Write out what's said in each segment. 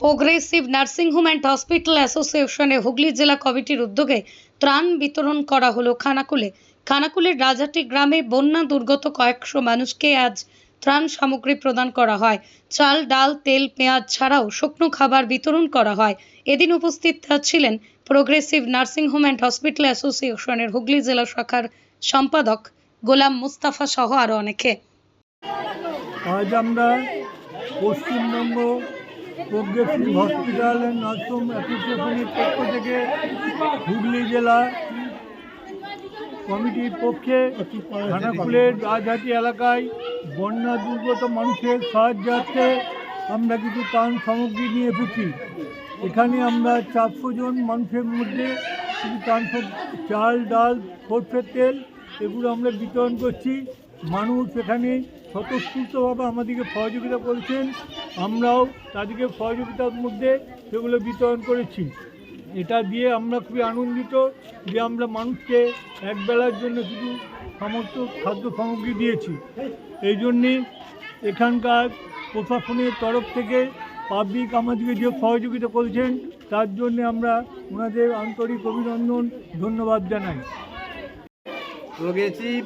Progressive nursing home and hospital অ্যাসোসিয়েশনের হুগলি জেলা কমিটির উদ্যোগে ত্রাণ বিতরণ করা হলো খানাকুলে। খানাকুলের রাজাটি গ্রামে বন্যা দুর্গত কয়েকশো মানুষকে আজ ত্রাণ সামগ্রী প্রদান করা হয়। চাল, ডাল, তেল, পেঁয়াজ ছাড়াও শুকনো খাবার বিতরণ করা হয়। এদিন উপস্থিত ছিলেন progressive nursing home and hospital অ্যাসোসিয়েশনের হুগলি জেলা শাখার সম্পাদক গোলাম মুস্তাফা সহ আরও অনেকে। আজ আমরা Paschimbanga progressive hospital and nursing অ্যাসোসিয়েশনের পক্ষ থেকে হুগলি জেলা কমিটির পক্ষে খানাকুলের রাজহাটি এলাকায় বন্যা দুর্গত মানুষের সাহায্যার্থে আমরা কিছু ত্রাণ সামগ্রী নিয়ে এসেছি। এখানে আমরা চারশো জন মানুষের মধ্যে কিছু ত্রাণ চাল, ডাল, সর্ষের তেল এগুলো আমরা বিতরণ করছি। মানুষ এখানে স্বতঃস্ফূর্তভাবে আমাদেরকে সহযোগিতা করেছেন। আমরাও তাদেরকে সহযোগিতার মধ্যে সেগুলো বিতরণ করেছি। এটা দিয়ে আমরা খুবই আনন্দিত যে আমরা মানুষকে একবেলার জন্য কিছু সমস্ত খাদ্য সামগ্রী দিয়েছি। এই জন্যে এখানকার প্রশাসনের তরফ থেকে পাবলিক আমাদেরকে যে সহযোগিতা করেছেন, তার জন্য আমরা ওনাদের আন্তরিক অভিনন্দন, ধন্যবাদ জানাই। প্রোগ্রেসিভ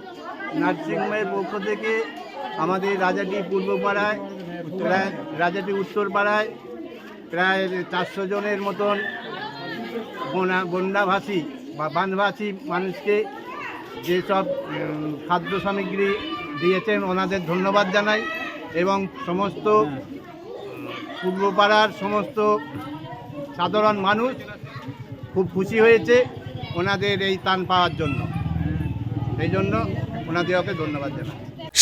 নার্সিংহোমের পক্ষ থেকে আমাদের রাজাটি পূর্বপাড়ায়, প্রায় রাজাটি উত্তরপাড়ায়, প্রায় চারশো জনের মতন বনা, বন্যাভাসী বা বানভাসী মানুষকে যেসব খাদ্য সামগ্রী দিয়েছেন ওনাদের ধন্যবাদ জানাই এবং সমস্ত, পূর্বপাড়ার সমস্ত সাধারণ মানুষ খুব খুশি হয়েছে ওনাদের এই তান পাওয়ার জন্য। এই জন্য ওনাদেরকে ধন্যবাদ জানাই।